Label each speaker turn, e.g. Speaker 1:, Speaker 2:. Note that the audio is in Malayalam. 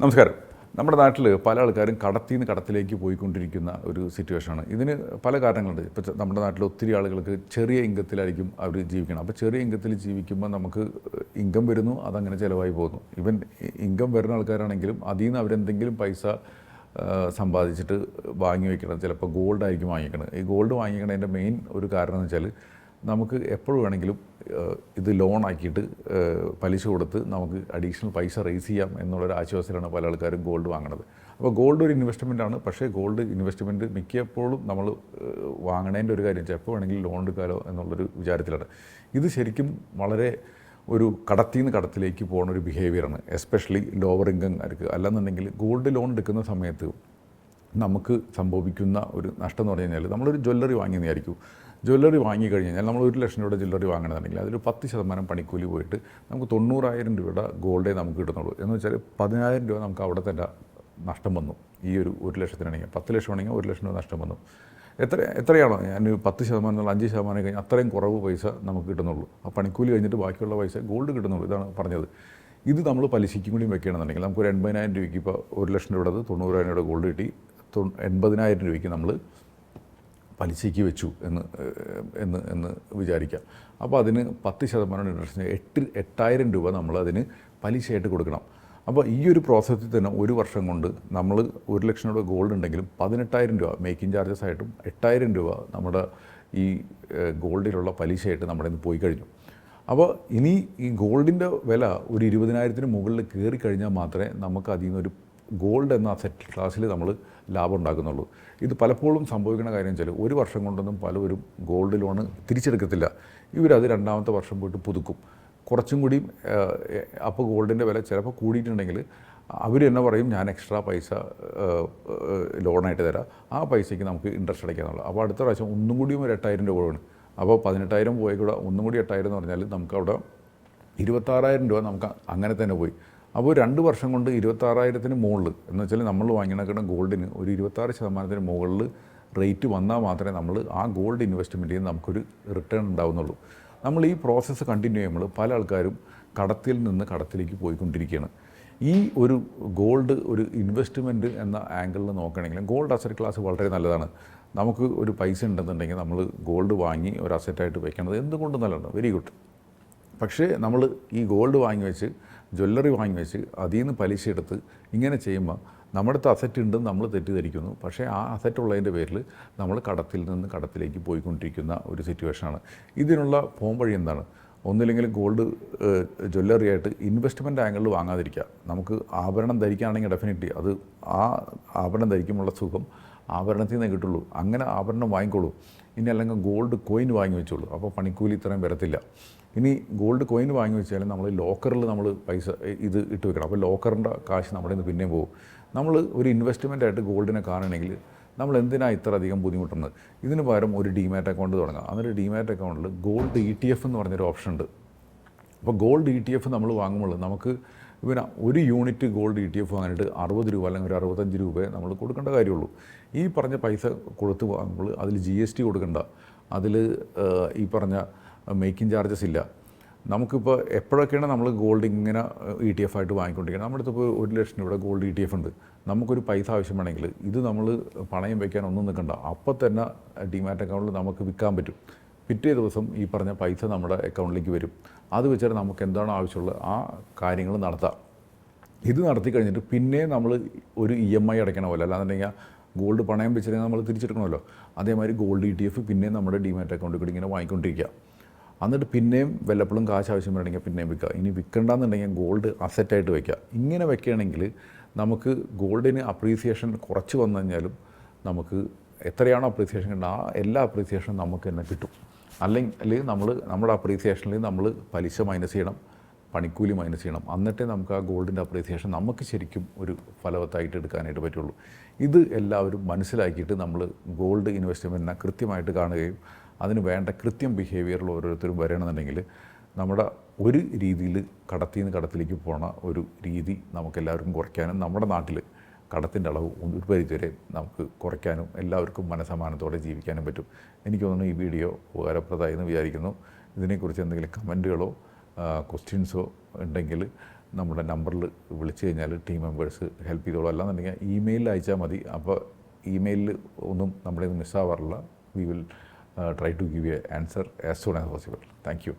Speaker 1: നമസ്കാരം. നമ്മുടെ നാട്ടിൽ പല ആൾക്കാരും കടത്തിൽ നിന്ന് കടത്തിലേക്ക് പോയിക്കൊണ്ടിരിക്കുന്ന ഒരു സിറ്റുവേഷനാണ്. ഇതിന് പല കാരണങ്ങളുണ്ട്. ഇപ്പോൾ നമ്മുടെ നാട്ടിൽ ഒത്തിരി ആളുകൾക്ക് ചെറിയ ഇൻകത്തിലായിരിക്കും അവർ ജീവിക്കണം അപ്പോൾ ചെറിയ ഇൻകത്തിൽ ജീവിക്കുമ്പോൾ നമുക്ക് ഇൻകം വരുന്നു അതങ്ങനെ ചിലവായി പോകുന്നു. ഇവൻ ഇൻകം വരുന്ന ആൾക്കാരാണെങ്കിലും അതിൽ നിന്ന് അവരെന്തെങ്കിലും പൈസ സമ്പാദിച്ചിട്ട് വാങ്ങി വയ്ക്കണം ചിലപ്പോൾ ഗോൾഡായിരിക്കും വാങ്ങിക്കണം ഈ ഗോൾഡ് വാങ്ങിക്കണതിന്റെ മെയിൻ ഒരു കാരണം എന്ന് വെച്ചാൽ നമുക്ക് എപ്പോഴും വേണമെങ്കിലും ഇത് ലോൺ ആക്കിയിട്ട് പലിശ കൊടുത്ത് നമുക്ക് അഡീഷണൽ പൈസ റേസ് ചെയ്യാം എന്നുള്ളൊരു ആശ്വാസത്തിലാണ് പല ആൾക്കാരും ഗോൾഡ് വാങ്ങുന്നത് അപ്പോൾ ഗോൾഡ് ഒരു ഇൻവെസ്റ്റ്മെന്റ് ആണ്. പക്ഷേ ഗോൾഡ് ഇൻവെസ്റ്റ്മെന്റ് മിക്കപ്പോഴും നമ്മൾ വാങ്ങണേന്റെ ഒരു കാര്യം വെച്ചാൽ എപ്പോൾ വേണമെങ്കിലും ലോൺ എടുക്കാമല്ലോ എന്നുള്ളൊരു വിചാരത്തിലാണ്. ഇത് ശരിക്കും വളരെ ഒരു കടത്തിൽ നിന്ന് കടത്തിലേക്ക് പോകുന്ന ഒരു ബിഹേവിയറാണ് എസ്പെഷ്യലി ലോവർ ഇൻകം ആർക്ക് അല്ലെന്നുണ്ടെങ്കിൽ ഗോൾഡ് ലോൺ എടുക്കുന്ന സമയത്ത് നമുക്ക് സംഭവിക്കുന്ന ഒരു നഷ്ടം എന്ന് പറഞ്ഞു കഴിഞ്ഞാൽ നമ്മളൊരു ജ്വല്ലറി വാങ്ങിയെന്നായിരിക്കും. ജ്വല്ലറി വാങ്ങിക്കഴിഞ്ഞ് കഴിഞ്ഞാൽ നമ്മൾ ഒരു ലക്ഷം രൂപയുടെ ജ്വല്ലറി വാങ്ങണമെന്നുണ്ടെങ്കിൽ അതിൽ പത്ത് ശതമാനം പണിക്കൂലി പോയിട്ട് നമുക്ക് തൊണ്ണൂറായിരം രൂപയുടെ ഗോൾഡേ നമുക്ക് കിട്ടുന്നുള്ളൂ. എന്ന് വെച്ചാൽ പതിനായിരം രൂപ നമുക്ക് അവിടെ തന്നെ നഷ്ടം വന്നു. ഈ ഒരു ഒരു ലക്ഷത്തിനാണെങ്കിൽ പത്ത് ലക്ഷം ആണെങ്കിൽ ഒരു ലക്ഷം രൂപ നഷ്ടം വന്നു. എത്ര എത്രയാണോ? ഞാൻ പത്ത് ശതമാനം എന്നുള്ള അഞ്ച് ശതമാനം കഴിഞ്ഞാൽ അത്രയും കുറവ് പൈസ നമുക്ക് കിട്ടുന്നുള്ളൂ. ആ പണിക്കൂലി കഴിഞ്ഞിട്ട് ബാക്കിയുള്ള പൈസ ഗോൾഡ് കിട്ടുന്നുള്ളൂ. ഇതാണ് പറഞ്ഞത്. ഇത് നമ്മൾ പലിശയ്ക്കും കൂടി വെക്കുകയാണെന്നുണ്ടെങ്കിൽ നമുക്ക് ഒരു എൺപതിനായിരം രൂപയ്ക്ക് ഇപ്പോൾ ഒരു ലക്ഷം രൂപയുടെ തൊണ്ണൂറായിരം രൂപയുടെ ഗോൾഡ് കിട്ടി. എൺപതിനായിരം രൂപയ്ക്ക് നമ്മൾ പലിശയ്ക്ക് വെച്ചു എന്ന് എന്ന് എന്ന് വിചാരിക്കാം. അപ്പോൾ അതിന് പത്ത് ശതമാനം ഇൻട്രസ്റ്റിന് എട്ട് എട്ടായിരം രൂപ നമ്മൾ അതിന് പലിശയായിട്ട് കൊടുക്കണം. അപ്പോൾ ഈ ഒരു പ്രോസസ്സിൽ തന്നെ ഒരു വർഷം കൊണ്ട് നമ്മൾ ഒരു ലക്ഷം രൂപ ഗോൾഡ് ഉണ്ടെങ്കിലും പതിനെട്ടായിരം രൂപ മേക്കിംഗ് ചാർജസ് ആയിട്ടും എട്ടായിരം രൂപ നമ്മുടെ ഈ ഗോൾഡിലുള്ള പലിശയായിട്ട് നമ്മുടെ നിന്ന് പോയി കഴിഞ്ഞു. അപ്പോൾ ഇനി ഈ ഗോൾഡിന്റെ വില ഒരു ഇരുപതിനായിരത്തിന് മുകളിൽ കയറി കഴിഞ്ഞാൽ മാത്രമേ നമുക്ക് അതിൽ നിന്നൊരു ഗോൾഡ് എന്ന അസറ്റ് ക്ലാസ്സിൽ നമ്മൾ ലാഭം ഉണ്ടാക്കുന്നുള്ളൂ. ഇത് പലപ്പോഴും സംഭവിക്കുന്ന കാര്യം വെച്ചാൽ ഒരു വർഷം കൊണ്ടൊന്നും പലവരും ഗോൾഡ് ലോണ് തിരിച്ചെടുക്കത്തില്ല. ഇവരത് രണ്ടാമത്തെ വർഷം പോയിട്ട് പുതുക്കും. കുറച്ചും കൂടി അപ്പോൾ ഗോൾഡിന്റെ വില ചിലപ്പോൾ കൂടിയിട്ടുണ്ടെങ്കിൽ അവർ തന്നെ പറയും ഞാൻ എക്സ്ട്രാ പൈസ ലോണായിട്ട് തരാം. ആ പൈസയ്ക്ക് നമുക്ക് ഇൻട്രസ്റ്റ് അടയ്ക്കാന്നുള്ളൂ അപ്പോൾ അടുത്ത പ്രാവശ്യം ഒന്നും കൂടിയും ഒരു എട്ടായിരം രൂപ വേണം അപ്പോൾ പതിനെട്ടായിരം പോയി കൂടെ ഒന്നും കൂടി എട്ടായിരം എന്ന് പറഞ്ഞാൽ നമുക്ക് അവിടെ ഇരുപത്താറായിരം രൂപ നമുക്ക് അങ്ങനെ തന്നെ പോയി. അപ്പോൾ രണ്ട് വർഷം കൊണ്ട് ഇരുപത്താറായിരത്തിന് മുകളിൽ എന്ന് വെച്ചാൽ നമ്മൾ വാങ്ങിക്കണ ഗോൾഡിന് ഒരു ഇരുപത്താറ് ശതമാനത്തിന് മുകളിൽ റേറ്റ് വന്നാൽ മാത്രമേ നമ്മൾ ആ ഗോൾഡ് ഇൻവെസ്റ്റ്മെന്റിൽ നിന്ന് നമുക്കൊരു റിട്ടേൺ ഉണ്ടാവുന്നുള്ളൂ. നമ്മൾ ഈ പ്രോസസ്സ് കണ്ടിന്യൂ ചെയ്യുമ്പോൾ പല ആൾക്കാരും കടത്തിൽ നിന്ന് കടത്തിലേക്ക് പോയിക്കൊണ്ടിരിക്കുകയാണ്. ഈ ഒരു ഗോൾഡ് ഒരു ഇൻവെസ്റ്റ്മെന്റ് എന്ന ആംഗിളിൽ നോക്കുകയാണെങ്കിലും ഗോൾഡ് അസറ്റ് ക്ലാസ് വളരെ നല്ലതാണ്. നമുക്ക് ഒരു പൈസ ഉണ്ടെന്നുണ്ടെങ്കിൽ നമ്മൾ ഗോൾഡ് വാങ്ങി ഒരു അസറ്റായിട്ട് വെക്കുന്നത് എന്തുകൊണ്ടും നല്ലതാണ്. Very good. പക്ഷേ നമ്മൾ ഈ ഗോൾഡ് വാങ്ങി വെച്ച് ജ്വല്ലറി വാങ്ങി വെച്ച് അതിൽ നിന്ന് പലിശ എടുത്ത് ഇങ്ങനെ ചെയ്യുമ്പോൾ നമ്മുടെ അടുത്ത് അസറ്റ് ഉണ്ടെന്ന് നമ്മൾ തെറ്റിദ്ധരിക്കുന്നു. പക്ഷേ ആ അസറ്റ് ഉള്ളതിന്റെ പേരിൽ നമ്മൾ കടത്തിൽ നിന്ന് കടത്തിലേക്ക് പോയിക്കൊണ്ടിരിക്കുന്ന ഒരു സിറ്റുവേഷനാണ് ഇതിനുള്ള പോംവഴി എന്താണ്? ഒന്നില്ലെങ്കിൽ ഗോൾഡ് ജ്വല്ലറി ആയിട്ട് ഇൻവെസ്റ്റ്മെന്റ് ആംഗിളിൽ വാങ്ങാതിരിക്കുക. നമുക്ക് ആഭരണം ധരിക്കുകയാണെങ്കിൽ ഡെഫിനറ്റ്ലി അത് ആ ആഭരണം ധരിക്കുമ്പോൾ സുഖം ആഭരണത്തിൽ നിന്നേ കിട്ടുള്ളൂ. അങ്ങനെ ആഭരണം വാങ്ങിക്കോളൂ. ഇനി അല്ലെങ്കിൽ ഗോൾഡ് കോയിൻ വാങ്ങി വെച്ചോളൂ. അപ്പോൾ പണിക്കൂലി ഇത്രയും വരത്തില്ല. ഇനി ഗോൾഡ് കോയിൻ വാങ്ങി വെച്ചാൽ നമ്മൾ ലോക്കറിൽ നമ്മൾ പൈസ ഇത് ഇട്ട് വെക്കണം. അപ്പോൾ ലോക്കറിന്റെ കാശ് നമ്മുടെ നിന്ന് പിന്നെയും പോകും. നമ്മൾ ഒരു ഇൻവെസ്റ്റ്മെന്റ് ആയിട്ട് ഗോൾഡിനെ കാണണമെങ്കിൽ നമ്മൾ എന്തിനാണ് ഇത്ര അധികം ബുദ്ധിമുട്ടുന്നത്? ഇതിന് പകരം ഒരു ഡിമാറ്റ് അക്കൗണ്ട് തുടങ്ങാം. അന്നൊരു ഡിമാറ്റ് അക്കൗണ്ടിൽ ഗോൾഡ് ഇ ടി എഫ് എന്ന് പറഞ്ഞൊരു ഓപ്ഷൻ ഉണ്ട്. അപ്പോൾ ഗോൾഡ് ഇ ടി എഫ് നമ്മൾ വാങ്ങുമ്പോൾ നമുക്ക് പിന്നെ ഒരു unit gold E T F വാങ്ങിയിട്ട് അറുപത് രൂപ അല്ലെങ്കിൽ ഒരു അറുപത്തഞ്ച് രൂപയെ നമ്മൾ കൊടുക്കേണ്ട കാര്യമുള്ളൂ. ഈ പറഞ്ഞ പൈസ കൊടുത്ത് വാങ്ങുമ്പോൾ അതിൽ ജി എസ് ടി കൊടുക്കേണ്ട. അതിൽ ഈ പറഞ്ഞ മേക്കിംഗ് ചാർജസ് ഇല്ല. നമുക്കിപ്പോൾ എപ്പോഴൊക്കെയാണ് നമ്മൾ ഗോൾഡ് ഇങ്ങനെ ഇ ടി എഫ് ആയിട്ട് വാങ്ങിക്കൊണ്ടിരിക്കുന്നത്? നമ്മുടെ അടുത്ത് ഇപ്പോൾ ഒരു ലക്ഷം രൂപയുടെ ഗോൾഡ് ഇ ടി എഫ് ഉണ്ട്. നമുക്കൊരു പൈസ ആവശ്യമാണെങ്കിൽ ഇത് നമ്മൾ പണയം വയ്ക്കാൻ ഒന്നും നിൽക്കണ്ട. അപ്പം തന്നെ ഡിമാറ്റ് അക്കൗണ്ടിൽ നമുക്ക് വിൽക്കാൻ പറ്റും. പിറ്റേ ദിവസം ഈ പറഞ്ഞ പൈസ നമ്മുടെ അക്കൗണ്ടിലേക്ക് വരും. അത് വെച്ചിട്ട് നമുക്ക് എന്താണ് ആവശ്യമുള്ളത് ആ കാര്യങ്ങൾ നടത്താം. ഇത് നടത്തി കഴിഞ്ഞിട്ട് പിന്നെ നമ്മൾ ഒരു ഇ എം ഐ അടയ്ക്കണ പോലെ അല്ലാന്നുണ്ടെങ്കിൽ ഗോൾഡ് പണയം വെച്ചിട്ടുണ്ടെങ്കിൽ നമ്മൾ തിരിച്ചെടുക്കണമല്ലോ. അതേമാതിരി ഗോൾഡ് ഇ ടി എഫ് പിന്നെ നമ്മുടെ ഡിമാറ്റ് അക്കൗണ്ടിൽ കൂടി ഇങ്ങനെ വാങ്ങിക്കൊണ്ടിരിക്കുക. എന്നിട്ട് പിന്നെയും വല്ലപ്പോഴും കാശ് ആവശ്യം വരണമെങ്കിൽ പിന്നെയും വിൽക്കുക. ഇനി വിൽക്കണ്ടെന്നുണ്ടെങ്കിൽ ഗോൾഡ് അസറ്റായിട്ട് വയ്ക്കുക. ഇങ്ങനെ വെക്കുകയാണെങ്കിൽ നമുക്ക് ഗോൾഡിന് അപ്രീസിയേഷൻ കുറച്ച് വന്നു കഴിഞ്ഞാലും നമുക്ക് എത്രയാണോ അപ്രീസിയേഷൻ കിട്ടുന്നത് ആ എല്ലാ അപ്രീസിയേഷനും നമുക്ക് തന്നെ കിട്ടും. അല്ലെങ്കിൽ നമ്മൾ നമ്മുടെ അപ്രീസിയേഷനിൽ നമ്മൾ പലിശ മൈനസ് ചെയ്യണം പണിക്കൂലി മൈനസ് ചെയ്യണം. എന്നിട്ടേ നമുക്ക് ആ ഗോൾഡിന്റെ അപ്രീസിയേഷൻ നമുക്ക് ശരിക്കും ഒരു ഫലവത്തായിട്ട് എടുക്കാനായിട്ട് പറ്റുള്ളൂ. ഇത് എല്ലാവരും മനസ്സിലാക്കിയിട്ട് നമ്മൾ ഗോൾഡ് ഇൻവെസ്റ്റ്മെന്റിനെ കൃത്യമായിട്ട് കാണുകയും അതിന് വേണ്ട കൃത്യം ബിഹേവിയറിൽ ഓരോരുത്തരും വരണമെന്നുണ്ടെങ്കിൽ നമ്മുടെ ഒരു രീതിയിൽ കടത്തിൽ നിന്ന് കടത്തിലേക്ക് പോണ ഒരു രീതി നമുക്കെല്ലാവർക്കും കുറയ്ക്കാനും നമ്മുടെ നാട്ടിൽ കടത്തിന്റെ അളവ് ഒരു പരിധിവരെ നമുക്ക് കുറയ്ക്കാനും എല്ലാവർക്കും മനസമാനത്തോടെ ജീവിക്കാനും പറ്റും. എനിക്ക് തോന്നുന്നു ഈ വീഡിയോ ഉപകാരപ്രദമായി എന്ന് വിചാരിക്കുന്നു. ഇതിനെക്കുറിച്ച് എന്തെങ്കിലും കമന്റുകളോ ക്വസ്റ്റ്യൻസോ ഉണ്ടെങ്കിൽ നമ്മുടെ നമ്പറിൽ വിളിച്ചു കഴിഞ്ഞാൽ ടീം മെമ്പേഴ്സ് ഹെൽപ്പ് ചെയ്തോളൂ. അല്ലാന്നുണ്ടെങ്കിൽ ഇമെയിലിൽ അയച്ചാൽ മതി. അപ്പോൾ ഇമെയിലിൽ ഒന്നും നമ്മുടെ മിസ്സാവാറില്ല we will Uh, try to give you an answer as soon as possible. Thank you.